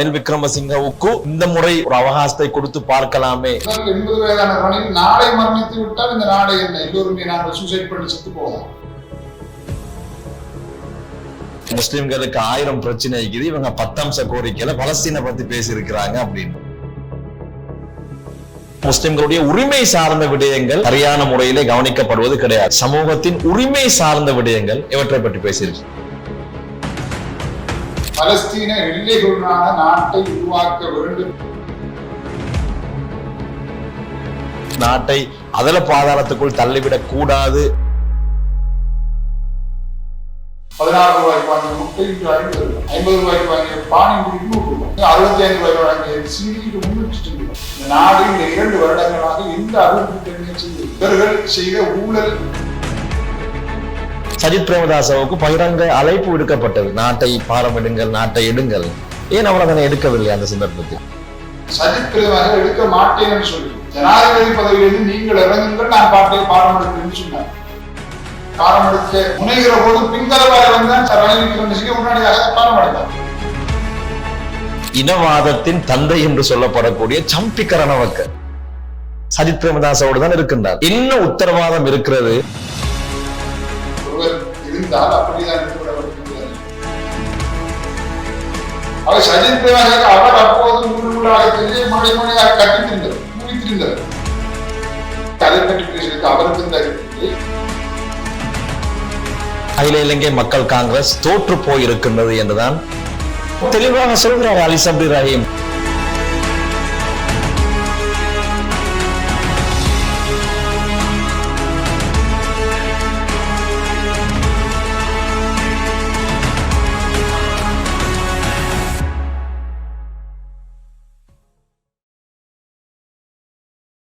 ரணில் விக்ரமசிங்கவுக்கு இந்த முறை ஒரு அவகாசத்தை கொடுத்து பார்க்கலாமே. எண்பது வயதான ரணில் நாளை மரணித்து விட்டால் இந்த நாடு என்ன? எல்லோருமே நாங்கள் சூசைட் பண்ணி செத்து போவோம். முஸ்லிம்களுக்கு ஆயிரம் பிரச்சனை இருக்குது. இவங்க பத்தம்ச கோரிக்கையில பலஸ்தீனை பத்தி பேசியிருக்கிறாங்க அப்படின்னு. முஸ்லிம்களுடைய உரிமை சார்ந்த விடயங்கள் சரியான முறையிலே கவனிக்கப்படுவது கிடையாது. சமூகத்தின் உரிமை சார்ந்த விடயங்கள் இவற்றை பற்றி பேசியிருக்கு பலஸ்தீன எல்லைகளுடனான நாட்டை உருவாக்க வேண்டும். நாட்டை அதல பாதாளத்துக்குள் தள்ளிவிடக் கூடாது. பதினாறு ரூபாய்க்கு வாங்கிய முட்டை ஐம்பது ஐம்பது ரூபாய்க்கு வாங்கிய பானி ரூபாய். அறுபத்தி ஐந்து ரூபாய் வாங்கிய முன்னூற்றி ரூபாய். இந்த நாடு இந்த இரண்டு வருடங்களாக எந்த அபிவிருத்தி செய்த ஊழல் சஜித் பிரேமதாசவுக்கு பகிரங்க அழைப்பு விடுக்கப்பட்டது. நாட்டை பாரமிடுங்கள் நாட்டை எடுங்கள். ஏன் அவர் அதனை எடுக்கவில்லை அந்த சந்தர்ப்பத்தில்? சஜித் பிரதமர் எடுக்க மாட்டேன் என்று சொல்லி. ஜனாதிபதி பதவியிலிருந்து நீங்கள் இறங்குங்கள் நான் பாட்டை எடுப்பேன் சொன்னார். பாடம் எடுக்க முனைகிற போது பின்தளவாக வந்தான் ரணில் விக்ரமசிங்க முன்னாடியாக பாடம் எடுத்தார் இனவாதத்தின் தந்தை என்று சொல்லப்படக்கூடிய சம்பிக்கரணவக்க சஜித் பிரேமதாசோடு தான் இருக்கின்றார். என்ன உத்தரவாதம் இருக்கிறது? இருந்தால் அப்படிதான் எடுத்துவிட முடியாது அவர் சஜித் பிரேமதாச அவர் அப்போது உள்ளாக தெரிஞ்சு மொழி மொழியாக கட்டித்திருந்தார் முடித்திருந்தார் அதை பற்றி பேசுவதற்கு அவருக்கு இந்த அகில இலங்கை மக்கள் காங்கிரஸ் தோற்று போயிருக்கின்றது என்றுதான் தெளிவாக சொல்கிறார் அலிசப்டி ரஹீம்.